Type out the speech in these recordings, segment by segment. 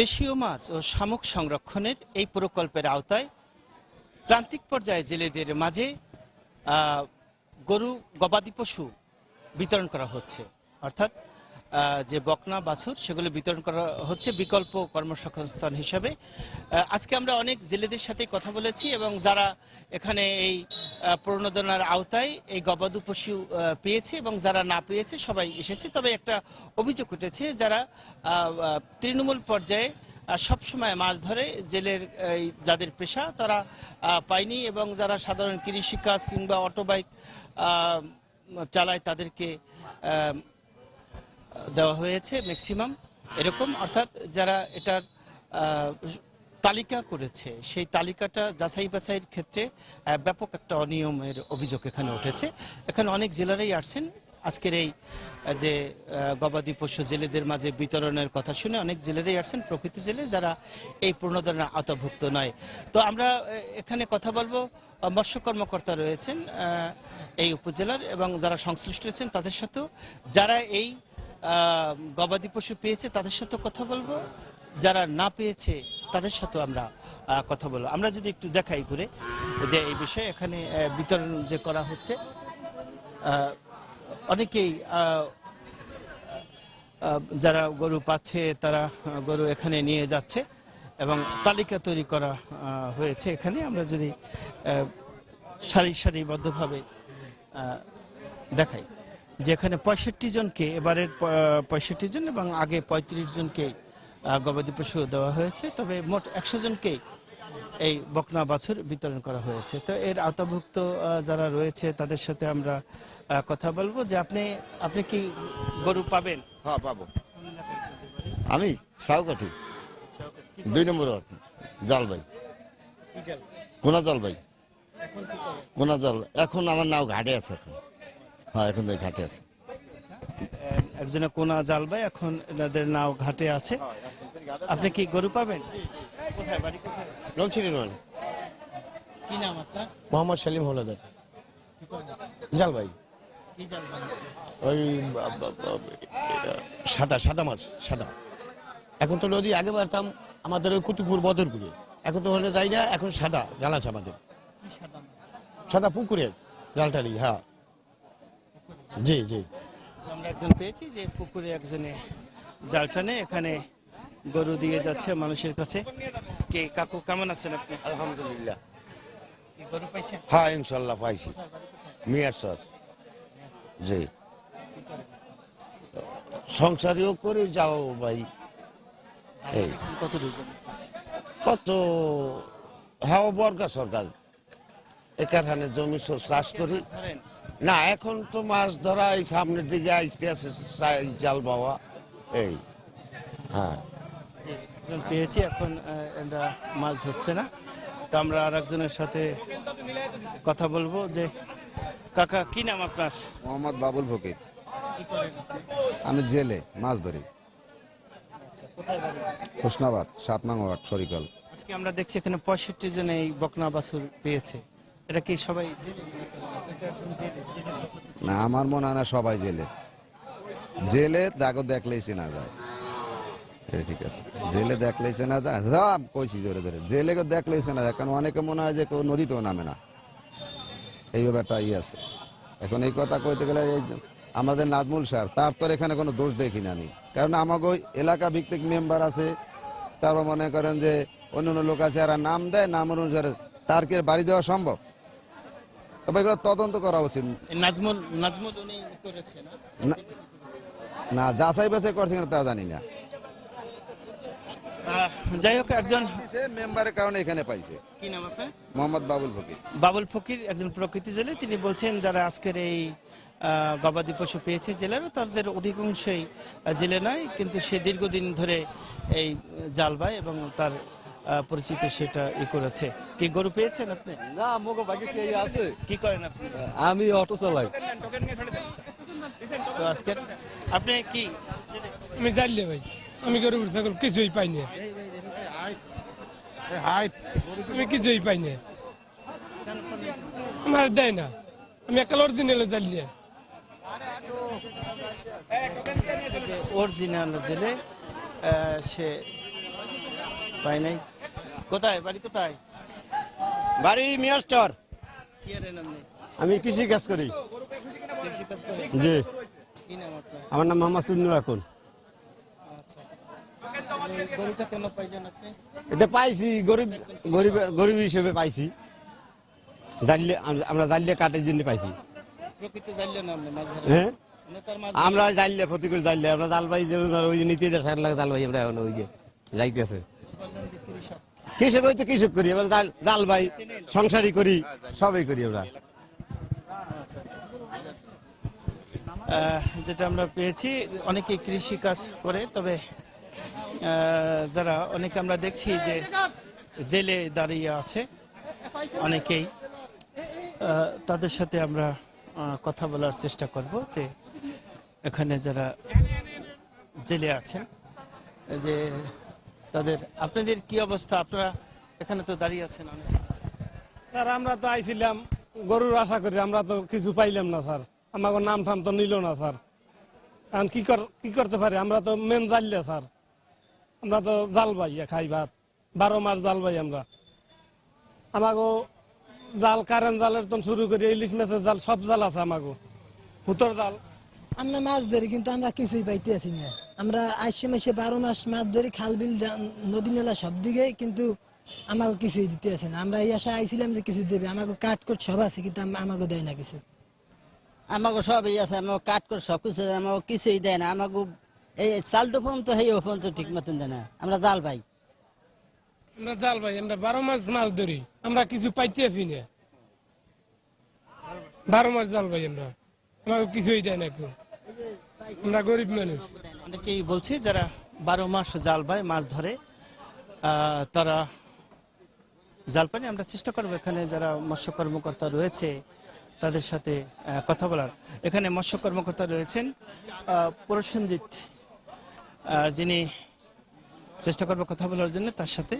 দেশীয় মাছ ও শামুক সংরক্ষণের এই প্রকল্পের আওতায় প্রান্তিক পর্যায়ে জেলেদের মাঝে গরু, গবাদি পশু বিতরণ করা হচ্ছে। অর্থাৎ যে বকনা, বাছুর, সেগুলো বিতরণ করা হচ্ছে বিকল্প কর্মসংস্থান হিসাবে। আজকে আমরা অনেক জেলেদের সাথে কথা বলেছি এবং যারা এখানে এই প্রণোদনার আওতায় এই গবাদি পশু পেয়েছে এবং যারা না পেয়েছে সবাই এসেছে। তবে একটা অভিযোগ উঠেছে যারা তৃণমূল পর্যায়ে সবসময় মাছ ধরে, জেলের যাদের পেশা, তারা পায়নি এবং যারা সাধারণ কৃষিকাজ কিংবা অটোবাইক চালায় তাদেরকে দেওয়া হয়েছে ম্যাক্সিমাম এরকম। অর্থাৎ যারা এটার তালিকা করেছে। সেই তালিকাটা যাচাই বাছাইয়ের ক্ষেত্রে ব্যাপক একটা অনিয়মের অভিযোগ এখানে উঠেছে। এখানে অনেক জেলারাই আসছেন। আজকের এই যে গবাদি পশু জেলেদের মাঝে বিতরণের কথা শুনে অনেক জেলেরাই আসছেন, প্রকৃত জেলে, যারা এই পূর্ণধরনের আওতাভুক্ত নয়। তো আমরা এখানে কথা বলব। মৎস্য কর্মকর্তা রয়েছেন এই উপজেলার এবং যারা সংশ্লিষ্ট রয়েছেন, তাদের সাথেও যারা এই গবাদি পশু পেয়েছে, তাদের সাথে কথা বলব। যারা না পেয়েছে তাদের সাথেও আমরা কথা বলব। আমরা যদি একটু দেখাই করে যে এই বিষয়ে এখানে বিতরণ যে করা হচ্ছে অনেকেই যারা গরু পাচ্ছে তারা গরু এখানে নিয়ে যাচ্ছে এবং তালিকা তৈরি করা হয়েছে। এখানে আমরা যদি সারি সারিবদ্ধভাবে দেখাই যেখানে পঁয়ষট্টি জনকে এবারের পঁয়ষট্টি জন এবং আগে পঁয়ত্রিশ জনকে আহ, গবাদি পশু দেওয়া হয়েছে তবে মোট একশো জনকেই এই বকনা বাছুর বিতরণ করা হয়েছে। তো এর আওতাভুক্ত যারা রয়েছে তাদের সাথে আমরা কথা বলব যে আপনি আপনি কি গরু পাবেন? হ্যাঁ পাবো। আমি সাউকাঠি। দুই নম্বর ওয়ার্ড জালবাই। কোনা জালবাই। কোনা জাল এখন আমার নাও ঘাটে আছে এখন। হ্যাঁ এখন ঘাটে আছে। একজনে কোনা জালবাই এখন এনাদের নাও ঘাটে আছে। আপনি কি গরু পাবেন? কোথায় বাড়ি কোথায়? নলছিরি কি নাম আপনার? মোহাম্মদ সালিম হলাদার। জাল ভাই। ওই সাদা সাদা মাছ সাদা। এখন তো নদী আগে বাড়তাম আমাদের ওই কুতুপুর বদরপুরে। এখন তো হলে যাই না এখন সাদা জাল আছে আমাদের। সাদা মাছ? সাদা পুকুরে জালটারি হ্যাঁ। জি জি। আমরা একজন পেয়েছি যে পুকুরে একজনে জাল টানে এখানে গরু দিয়ে যাচ্ছে মানুষের কাছে। কে কাকু কেমন আছেন আপনি? আলহামদুলিল্লাহ। কি গরু পাইছেন? হ্যাঁ ইনশাল্লাহ পাইছি। মিয়ার স্যার। জি। সংসারীও করে যাও ভাই। এই। কত দুজন কত? হ্যাঁ বর্গা সরকার। এখানে জমি চাষ করি। না এখন তো মাছ ধরা এই সামনের দিকে আসতে আছে জাল বাবা এই। হ্যাঁ। একজন পেয়েছি এখন এরা মাছ ধরছে না। তো আমরা আর একজনের সাথে কথা বলব যে কাকা কি নাম আপনার? মোহাম্মদ বাবুল ফকির? আমি জেলে মাছ ধরি। আচ্ছা? হোসনাবাদ সাত নং ওয়ার্ড আজকে আমরা দেখছি এখানে পঁয়ষট্টি জন এই বকনা বাছুর পেয়েছে। এটা কি সবাই। না আমার মনে হয় না সবাই জেলে। জেলে দেখো দেখলেই চেনা যায়। ঠিক আছে। জেলে দেখলেই চেনা যায় যা কইছি জোরে ধরে। জেলে দেখলেই চেনা যায় কারণ অনেকে মনে হয় যে কেউ নদীতেও নামে না। এই ব্যাপারটা ই আছে। এখন এই কথা কইতে গেলে আমাদের নাজমুল স্যার তার তো এখানে কোনো দোষ দেখি না আমি। কারণ আমাকে ওই এলাকা ভিত্তিক মেম্বার আছে তারপর মনে করেন যে অন্য অন্য লোক আছে এরা নাম দেয় নাম অনুসারে তার কি বাড়ি দেওয়া সম্ভব। তবে এগুলো তদন্ত করা উচিত। নাজমুল নাজমুল উনি করেছে না? না- না যাচাই বাছাই করছে কিনা তা জানি না। যাই হোক একজন মেম্বারের কারণে এখানে পাইছে। কি নাম আপনার? মোহাম্মদ বাবুল ফকির। বাবুল ফকির একজন প্রকৃতি জেলে। তিনি বলছেন যারা আজকের এই গবাদি পশু পেয়েছে জেলেরা তাদের অধিকাংশই জেলে নয় কিন্তু সে দীর্ঘদিন ধরে এই জাল বায় এবং তার পরিচিত সেটা ই করেছে। কি গরু পেয়েছেন আপনি? না মোকে বাকি কে আছে? কি করেন আপনি? আমি অটো চালাই। তো আজকের আপনি কি আমি জানলে ভাই। আমি গরু ছাগল কিছুই পাইনি আমি কিছুই পাইনি আমার দেয় না। আমি একাল অরিজিনালে জানলে যে অরিজিনাল জেলে সে পাই নাই। কোথায়? বাড়ি কোথায়? বাড়ি মিয়াস্টার কি আর এর নাম নেই? আমি কৃষি কাজ করি। কৃষি কাজ করে? জি। কি নাম আপনার? আমার নাম মোহাম্মদ সুন্নু এখন। গরুটা কেন পাইলেন আপনি? এটা পাইছি গরিব গরিব গরিব হিসেবে পাইছি। জানলে আমরা জানলে কাটের জন্য পাইছি। প্রকৃতি জানলে না আপনি মাছ ধরে হ্যাঁ? আমরা জানলে ক্ষতি করে জানলে আমরা জাল পাই যে ওই যে নীতি সার লাগে জাল পাই আমরা এখন ওই যে যাইতেছে। কৃষক। কৃষক হয়তো কৃষক করি এবার জাল পাই সংসারই করি সবই করি আমরা। আহ, যেটা আমরা পেয়েছি অনেকেই কৃষি কাজ করে তবে যারা অনেকে আমরা দেখছি যে জেলে দাঁড়িয়ে আছে, অনেকেই তাদের সাথে আমরা কথা বলার চেষ্টা করব যে এখানে যারা জেলে আছেন, যে তাদের, আপনাদের কি অবস্থা? আপনারা এখানে তো দাঁড়িয়ে আছেন স্যার, আমরা তো আইছিলাম, গরুর আশা করি আমরা তো কিছু পাইলাম না, স্যার। আমাকে নাম ঠাম তো নিল না, স্যার। এখন কি কর, কি করতে পারি? আমরা তো মেন জানলে স্যার। আমরা তো জাল পাই খাই ভাত। বারো মাস জাল পাই আমরা। আমাকে জাল কারেন্ট জালের তো শুরু করি ইলিশ মাছের জাল সব জাল আছে আমাকে হুতর জাল। আমরা মাছ ধরি কিন্তু আমরা কিছুই পাইতে আছি না। আমরা আইসে মাসে বারো মাস মাছ ধরি খাল বিল নদী নালা সব দিকে কিন্তু আমাকে কিছুই দিতে আছে না। আমরা এই আশা আইছিলাম যে কিছু দেবে। আমাকে কাট কোট সব আছে কিন্তু আমাকে দেয় না কিছু। আমাকে সবই আছে আমাকে কাট করে সব কিছু আমাকে কিছুই দেয় না। আমাকে এই চালটো পর্যন্ত সেই পর্যন্ত ঠিক মতন দেয় না। আমরা জাল পাই। আমরা জাল পাই আমরা বারো মাস মাছ ধরি আমরা কিছু পাইতে আছি না। বারো মাস জাল পাই আমরা আমাকে কিছুই দেয় না কেউ। আমরা গরিব মানুষ। অনেকেই বলছে যারা বারো মাস জাল বায় মাছ ধরে আহ, তারা জাল পানি আমরা চেষ্টা করব। এখানে যারা মৎস্য কর্মকর্তা রয়েছে তাদের সাথে আহ, কথা বলার। এখানে মৎস্য কর্মকর্তা রয়েছেন আহ, প্রসেনজিৎ যিনি চেষ্টা করব কথা বলার জন্য তার সাথে।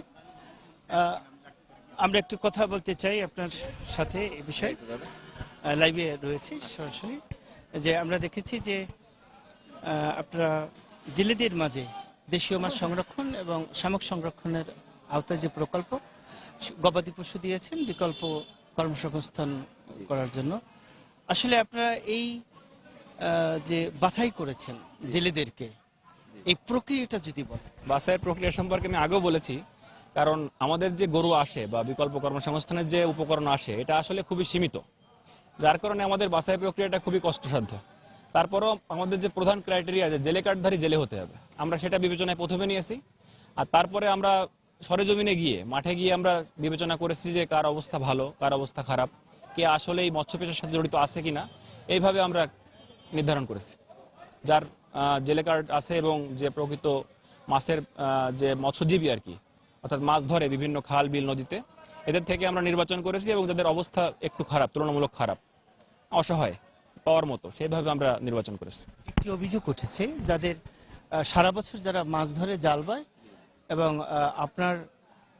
আমরা একটু কথা বলতে চাই আপনার সাথে এ বিষয়ে। লাইভে রয়েছে সরাসরি। যে আমরা দেখেছি যে আপনারা জেলেদের মাঝে দেশীয় মাছ সংরক্ষণ এবং শামুক সংরক্ষণের আওতায় যে প্রকল্প, গবাদি পশু দিয়েছেন, বিকল্প কর্মসংস্থান করার জন্য। আসলে আপনারা এই যে বাছাই করেছেন জেলেদেরকে এই প্রক্রিয়াটা যদি বলেন। বাছাইয়ের প্রক্রিয়া সম্পর্কে আমি আগেও বলেছি, কারণ আমাদের যে গরু আসে বা বিকল্প কর্মসংস্থানের যে উপকরণ আসে, এটা আসলে খুবই সীমিত। যার কারণে আমাদের বাছাই প্রক্রিয়াটা খুবই কষ্টসাধ্য। তারপরও আমাদের যে প্রধান ক্রাইটেরিয়া যে জেলে কার্ডধারী জেলে হতে হবে। আমরা সেটা বিবেচনায় প্রথমে নিয়েছি। আর তারপরে আমরা সরেজমিনে গিয়ে, মাঠে গিয়ে আমরা বিবেচনা করেছি যে কার অবস্থা ভালো, কার অবস্থা খারাপ, কে আসলে এই মৎস্য পেশার সাথে জড়িত আছে কিনা, এইভাবে আমরা নির্ধারণ করেছি। যার জেলে কার্ড আছে এবং যে প্রকৃত মাছের যে মৎস্যজীবী আর কি, অর্থাৎ মাছ ধরে বিভিন্ন খাল, বিল, নদীতে, এদের থেকে আমরা নির্বাচন করেছি এবং যাদের অবস্থা একটু খারাপ, তুলনামূলক খারাপ, অসহায়, পাওয়ার মতো, সেইভাবে আমরা নির্বাচন করেছি। একটি অভিযোগ উঠেছে যাদের সারা বছর যারা মাছ ধরে জাল বায় এবং আপনার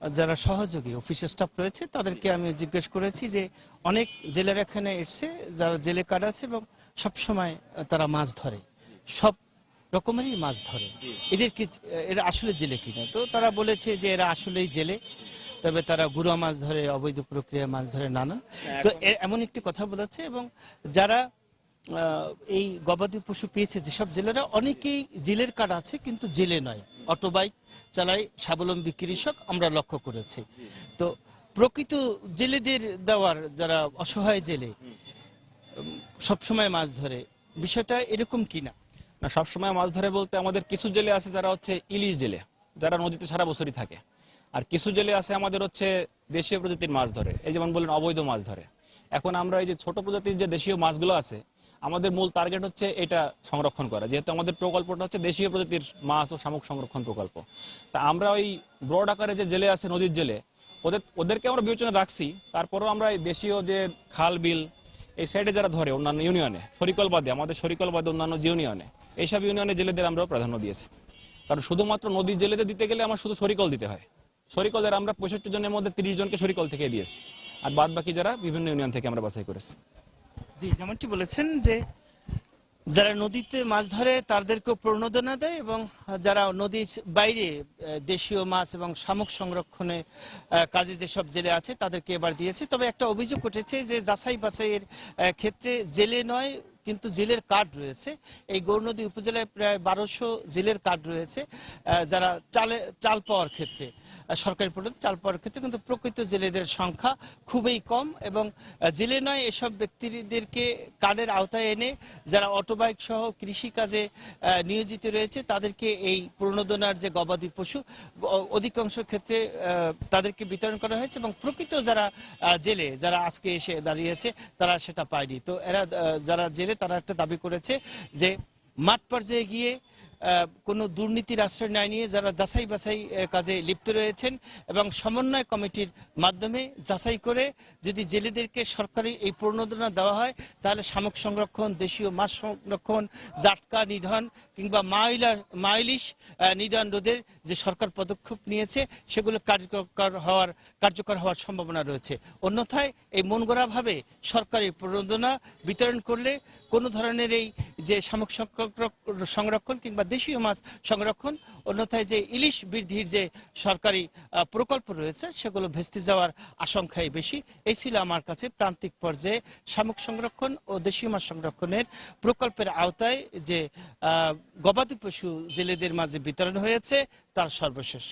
যারা সহযোগী অফিস স্টাফ রয়েছে, তাদেরকে আমি জিজ্ঞেস করেছি যে অনেক জেলের এখানে এসছে যারা জেলে আছে এবং সব সময় তারা মাছ ধরে। সব রকমেরই মাছ ধরে। এদের কি এরা আসলে জেলে কিনা? তো তারা বলেছে যে এরা আসলেই জেলে তবে তারা গুড়া মাছ ধরে অবৈধ প্রক্রিয়া মাছ ধরে নানান তো এ- এমন একটি কথা বলেছে এবং যারা এই গবাদি পশু পেয়েছে যেসব জেলেরা অনেকেই জেলের কার্ড আছে কিন্তু জেলে নয়। অটো বাইক চালায় স্বাবলম্বী কৃষক আমরা লক্ষ্য করেছি। তো প্রকৃত জেলেদের দেওয়ার যারা অসহায় জেলে সবসময় মাছ ধরে বিষয়টা এরকম কিনা? না, সবসময় মাছ ধরে বলতে আমাদের কিছু জেলে আছে যারা হচ্ছে ইলিশ জেলে, যারা নদীতে সারা বছরই থাকে। আর কিছু জেলে আছে আমাদের হচ্ছে দেশীয় প্রজাতির মাছ ধরে, এই যেমন বললেন অবৈধ মাছ ধরে। এখন আমরা এই যে ছোট প্রজাতির যে দেশীয় মাছগুলো আছে, আমাদের মূল টার্গেট হচ্ছে এটা সংরক্ষণ করা, যেহেতু আমাদের প্রকল্পটা হচ্ছে দেশীয় প্রজাতির মাছ ও শামুক সংরক্ষণ প্রকল্প। তা আমরা ওই ব্রড আকারে যে জেলে আছে, নদীর জেলে, ওদের, ওদেরকে আমরা বিবেচনা রাখছি। তারপরেও আমরা এই দেশীয় যে খাল বিল, এই সাইডে যারা ধরে অন্যান্য ইউনিয়নে শরিকল বাদে আমাদের শরিকল বাদে অন্যান্য যে ইউনিয়নে এইসব ইউনিয়নে জেলেদের আমরা প্রাধান্য দিয়েছি। কারণ শুধুমাত্র নদীর জেলেদের দিতে গেলে আমার শুধু সরিকল দিতে হয়। শরিকলের আমরা পঁয়ষট্টি জনের মধ্যে তিরিশ জনকে সরিকল থেকে দিয়েছি। আর বাদ বাকি যারা বিভিন্ন ইউনিয়ন থেকে আমরা বাছাই করেছি। জি, যেমনটি বলেছেন যে যারা নদীতে মাছ ধরে তাদেরকেও প্রণোদনা দেয় এবং যারা নদীর বাইরে দেশীয় মাছ এবং শামুক সংরক্ষণে কাজে যেসব জেলে আছে তাদেরকে এবার দিয়েছে। তবে একটা অভিযোগ উঠেছে যে যাচাই বাছাইয়ের ক্ষেত্রে জেলে নয় কিন্তু জেলের কার্ড রয়েছে। এই গৌরনদী উপজেলায় প্রায় বারোশো জেলের কার্ড রয়েছে যারা চালে, চাল পাওয়ার ক্ষেত্রে। সরকারি পদ্ধতি চাল পাওয়ার ক্ষেত্রে কিন্তু প্রকৃত জেলেদের সংখ্যা খুবই কম এবং জেলে নয়, এসব ব্যক্তিদেরকে কার্ডের আওতায় এনে যারা অটোবাইক সহ কৃষিকাজে নিয়োজিত রয়েছে, তাদেরকে এই প্রণোদনার যে গবাদি পশু অধিকাংশ ক্ষেত্রে তাদেরকে বিতরণ করা হয়েছে এবং প্রকৃত যারা জেলে, যারা আজকে এসে দাঁড়িয়েছে, তারা সেটা পায়নি। তো এরা যারা জেলে তারা একটা দাবি করেছে যে মাঠ পর্যায়ে গিয়ে কোনো দুর্নীতির আশ্রয় না নিয়ে যারা যাচাই বাছাই কাজে লিপ্ত রয়েছেন এবং সমন্বয় কমিটির মাধ্যমে যাচাই করে যদি জেলেদেরকে সরকারি এই প্রণোদনা দেওয়া হয়, তাহলে শামুক সংরক্ষণ, দেশীয় মাছ সংরক্ষণ, জাটকা নিধন কিংবা মাইলা, মাইলিশ নিধন রোধের যে সরকার পদক্ষেপ নিয়েছে, সেগুলো কার্যকর হওয়ার কার্যকর হওয়ার সম্ভাবনা রয়েছে। অন্যথায় এই মনগড়াভাবে সরকারি প্রণোদনা বিতরণ করলে কোনো ধরনের এই যে শামুক সংরক্ষণ- কিংবা দেশীয় মাছ সংরক্ষণ, অন্যথায় যে ইলিশ বৃদ্ধির যে সরকারি প্রকল্প রয়েছে, সেগুলো ভেস্তে যাওয়ার আশঙ্কাই বেশি। এই ছিল আমার কাছে প্রান্তিক পর্যায়ে শামুক সংরক্ষণ ও দেশীয় মাছ সংরক্ষণের প্রকল্পের আওতায় যে গবাদি পশু জেলেদের মাঝে বিতরণ হয়েছে তার সর্বশেষ।